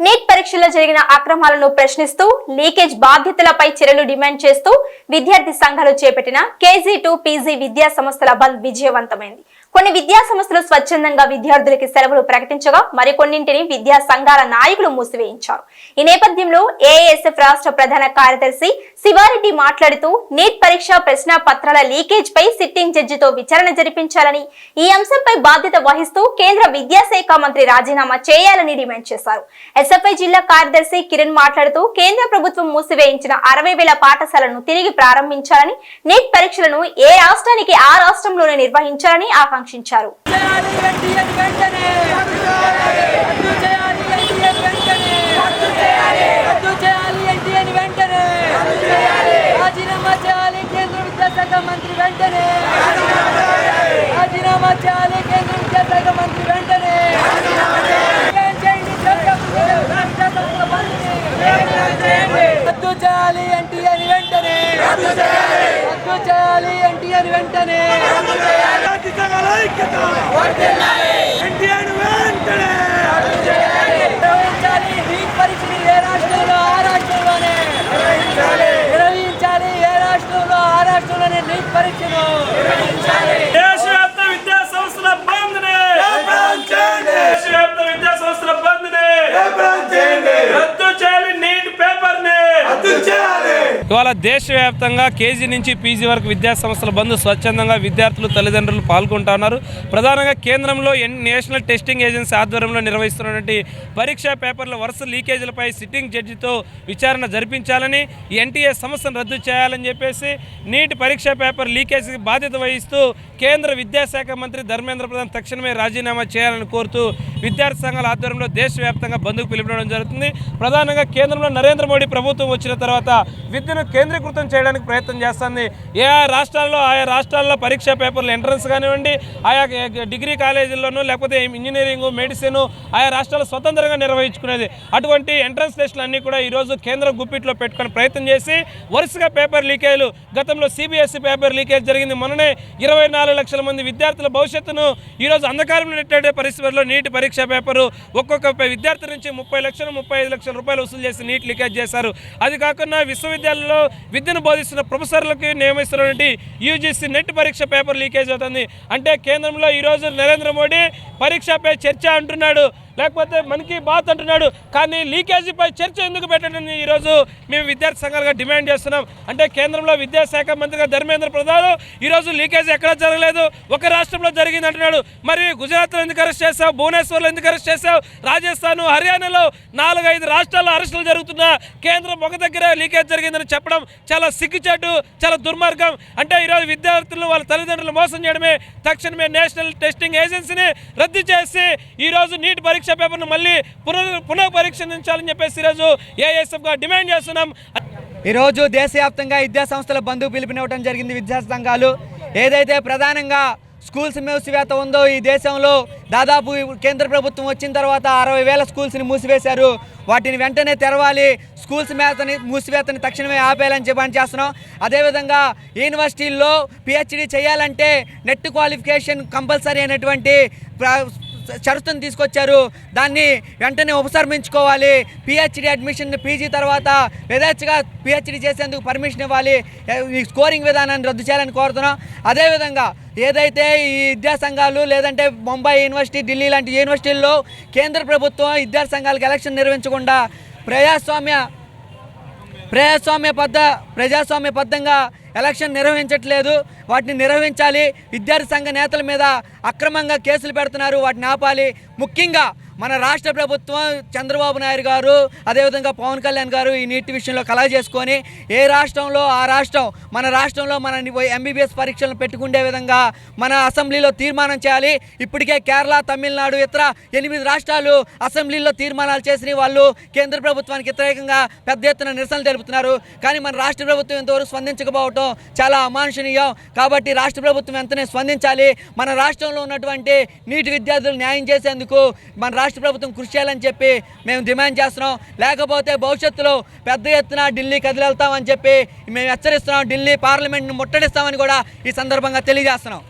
Neat పరీక్షల్లో జరిగిన అక్రమాలను ప్రశ్నిస్తూ లీకేజ్ బాధ్యతలపై చర్యలు డిమాండ్ చేస్తూ విద్యార్థి సంఘాలు చేపట్టిన కేజీ టు పీజీ విద్యా సంస్థల బంద్ విజయవంతమైంది. కొన్ని విద్యా సంస్థలు స్వచ్ఛందంగా విద్యార్థులకి సెలవులు ప్రకటించగా మరికొన్నింటిని విద్యా సంఘాల నాయకులు మూసివేయించారు. ఈ నేపథ్యంలో ఏఎస్ఎఫ్ రాష్ట్ర ప్రధాన కార్యదర్శి శివారెడ్డి మాట్లాడుతూ నీట్ పరీక్ష ప్రశ్న పత్రాల లీకేజ్ పై సిట్టింగ్ జడ్జితో విచారణ జరిపించాలని ఈ అంశంపై బాధ్యత వహిస్తూ కేంద్ర విద్యాశాఖ మంత్రి రాజీనామా చేయాలని డిమాండ్ చేశారు. ఎస్ఎఫ్ఐ జిల్లా కార్యదర్శి కిరణ్ మాట్లాడుతూ కేంద్ర ప్రభుత్వం మూసివేయించిన అరవై వేల పాఠశాలను తిరిగి ప్రారంభించాలని నీట్ పరీక్షలను ఏ రాష్ట్రానికి ఆ రాష్ట్రంలోనే నిర్వహించాలని ఆకాంక్షించారు. రాజీనామా చేయాలి కేంద్ర విద్యాశాఖ మంత్రి వెంటనే. రాజీనామా చేయాలి కేంద్ర విద్యాశాఖ మంత్రి వెంటనే ఏం చేయండి విద్యాసంస్థల బంద్ని. రద్దు చేయాలి ఎన్టీఎన్ వెంటనే. రద్దు చేయాలి. ఎన్టీఎన్ వెంటనే. నిర్వహించాలి. నీట్ పరీక్షని ఏ రాష్ట్రంలో ఆ రాష్ట్రంలోనే. నిర్వహించాలి. ఏ రాష్ట్రంలో ఆ రాష్ట్రంలోనే. నీట్ పరీక్షను ఇవాళ దేశవ్యాప్తంగా కేజీ నుంచి పీజీ వరకు విద్యాసంస్థల బంద్. స్వచ్ఛందంగా విద్యార్థులు తల్లిదండ్రులు పాల్గొంటున్నారు. ప్రధానంగా కేంద్రంలో ఎన్ నేషనల్ టెస్టింగ్ ఏజెన్సీ ఆధ్వర్యంలో నిర్వహిస్తున్నటువంటి పరీక్షా పేపర్ల వరుస లీకేజీలపై సిట్టింగ్ జడ్జితో విచారణ జరిపించాలని ఎన్టీఏ సంస్థను రద్దు చేయాలని చెప్పేసి నీటి పరీక్షా పేపర్ లీకేజీకి బాధ్యత వహిస్తూ కేంద్ర విద్యాశాఖ మంత్రి ధర్మేంద్ర ప్రధాన్ తక్షణమే రాజీనామా చేయాలని కోరుతూ విద్యార్థి సంఘాల ఆధ్వర్యంలో దేశవ్యాప్తంగా బంద్కు పిలుపునడం జరుగుతుంది. ప్రధానంగా కేంద్రంలో నరేంద్ర మోడీ ప్రభుత్వం వచ్చిన తర్వాత విద్యను కేంద్రీకృతం చేయడానికి ప్రయత్నం చేస్తుంది. ఏ రాష్ట్రాల్లో ఆయా రాష్ట్రాల్లో పరీక్షా పేపర్లు ఎంట్రన్స్ కానివ్వండి ఆయా డిగ్రీ కాలేజీల్లోనూ లేకపోతే ఇంజనీరింగ్ మెడిసిన్ ఆయా రాష్ట్రాలు స్వతంత్రంగా నిర్వహించుకునేది. అటువంటి ఎంట్రన్స్ టెస్టులు అన్నీ కూడా ఈరోజు కేంద్ర గుప్పిట్లో పెట్టుకుని ప్రయత్నం చేసి వరుసగా పేపర్ లీకేజ్లు గతంలో సిబిఎస్ఈ పేపర్ లీకేజ్ జరిగింది. మొన్ననే ఇరవై నాలుగు లక్షల మంది విద్యార్థుల భవిష్యత్తును ఈరోజు అంధకారంలో నెట్టే పరిస్థితుల్లో నీటి పరీక్ష పేపరు ఒక్కొక్క విద్యార్థి నుంచి ముప్పై లక్షలు ముప్పై ఐదు లక్షల రూపాయలు వసూలు చేసి నీట్ లీకేజ్ చేశారు. అది కాకుండా విశ్వవిద్యాలయంలో విద్యను బోధిస్తున్న ప్రొఫెసర్లకు నియమిస్తున్నటువంటి యూజీసీ నెట్ పరీక్ష పేపర్ లీకేజ్ అవుతుంది. అంటే కేంద్రంలో ఈరోజు నరేంద్ర మోడీ పరీక్షపై చర్చ అంటున్నాడు. లేకపోతే మనకి బాత్ అంటున్నాడు. కానీ లీకేజీపై చర్చ ఎందుకు పెట్టడం ఈరోజు మేము విద్యార్థి సంఘాలుగా డిమాండ్ చేస్తున్నాం. అంటే కేంద్రంలో విద్యాశాఖ మంత్రిగా ధర్మేంద్ర ప్రధాన్ ఈరోజు లీకేజ్ ఎక్కడ జరగలేదు. ఒక రాష్ట్రంలో జరిగింది అంటున్నాడు. మరి గుజరాత్లో ఎందుకు అరెస్ట్ చేశావు? భువనేశ్వర్లో ఎందుకు అరెస్ట్ చేశావు? రాజస్థాన్ హర్యానాలో నాలుగైదు రాష్ట్రాల్లో అరెస్టులు జరుగుతున్నా. కేంద్రం ఒక దగ్గర లీకేజ్ జరిగిందని చెప్పడం చాలా సిగ్గుచాటు చాలా దుర్మార్గం. అంటే ఈరోజు విద్యార్థులు వాళ్ళ తల్లిదండ్రులు మోసం చేయడమే. తక్షణమే నేషనల్ టెస్టింగ్ ఏజెన్సీని రద్దు చేసి ఈరోజు నీట్ పరీక్ష పేపర్ను మళ్ళీ పునః పునః పరీక్షించాలని చెప్పేసి ఈరోజు ఏఎస్ఎఫ్గా డిమాండ్ చేస్తున్నాం. ఈరోజు దేశవ్యాప్తంగా విద్యా సంస్థల పిలిపినవ్వడం పిలుపునివ్వడం జరిగింది విద్యా సంఘాలు. ఏదైతే ప్రధానంగా స్కూల్స్ మూసివేత ఉందో ఈ దేశంలో దాదాపు కేంద్ర ప్రభుత్వం వచ్చిన తర్వాత అరవై వేల స్కూల్స్ని మూసివేశారు. వాటిని వెంటనే తెరవాలి స్కూల్స్ మేతని మూసివేతని తక్షణమే ఆపేయాలని చెప్పని చేస్తున్నాం అదేవిధంగా యూనివర్సిటీల్లో పిహెచ్డి చేయాలంటే నెట్ క్వాలిఫికేషన్ కంపల్సరీ అయినటువంటి షరతును తీసుకొచ్చారు. దాన్ని వెంటనే ఉపసంహరించుకోవాలి. పిహెచ్డి అడ్మిషన్ పీజీ తర్వాత యథేచ్ఛగా పిహెచ్డి చేసేందుకు పర్మిషన్ ఇవ్వాలి. ఈ స్కోరింగ్ విధానాన్ని రద్దు చేయాలని కోరుతున్నాం. అదేవిధంగా ఏదైతే ఈ విద్యా సంఘాలు లేదంటే ముంబై యూనివర్సిటీ ఢిల్లీ లాంటి యూనివర్సిటీల్లో కేంద్ర ప్రభుత్వం విద్యా సంఘాలకు ఎలక్షన్ నిర్వహించకుండా ప్రజాస్వామ్య ప్రజాస్వామ్య పద్ధ ప్రజాస్వామ్యబద్ధంగా ఎలక్షన్ నిర్వహించట్లేదు. వాటిని నిర్వహించాలి. విద్యార్థి సంఘ నేతల మీద అక్రమంగా కేసులు పెడుతున్నారు. వాటిని ఆపాలి. ముఖ్యంగా మన రాష్ట్ర ప్రభుత్వం చంద్రబాబు నాయుడు గారు అదేవిధంగా పవన్ కళ్యాణ్ గారు ఈ నీటి విషయంలో కలగ చేసుకొని ఏ రాష్ట్రంలో ఆ రాష్ట్రం మన రాష్ట్రంలో మన ఎంబీబీఎస్ పరీక్షలను పెట్టుకునే విధంగా మన అసెంబ్లీలో తీర్మానం చేయాలి. ఇప్పటికే కేరళ తమిళనాడు ఇతర ఎనిమిది రాష్ట్రాలు అసెంబ్లీలో తీర్మానాలు చేసిన వాళ్ళు కేంద్ర ప్రభుత్వానికి వ్యతిరేకంగా పెద్ద ఎత్తున నిరసనలు తెలుపుతున్నారు. కానీ మన రాష్ట్ర ప్రభుత్వం ఇంతవరకు స్పందించకపోవటం చాలా అమానుషణీయం. కాబట్టి రాష్ట్ర ప్రభుత్వం వెంటనే స్పందించాలి. మన రాష్ట్రంలో ఉన్నటువంటి నీటి విద్యార్థులు న్యాయం చేసేందుకు మన రాష్ట్ర ప్రభుత్వం కృషి చేయాలని చెప్పి మేము డిమాండ్ చేస్తున్నాం. లేకపోతే భవిష్యత్తులో పెద్ద ఎత్తున ఢిల్లీ కదిలెళ్తామని చెప్పి మేము హెచ్చరిస్తున్నాం. ఢిల్లీ పార్లమెంట్ను ముట్టడిస్తామని కూడా ఈ సందర్భంగా తెలియజేస్తున్నాం.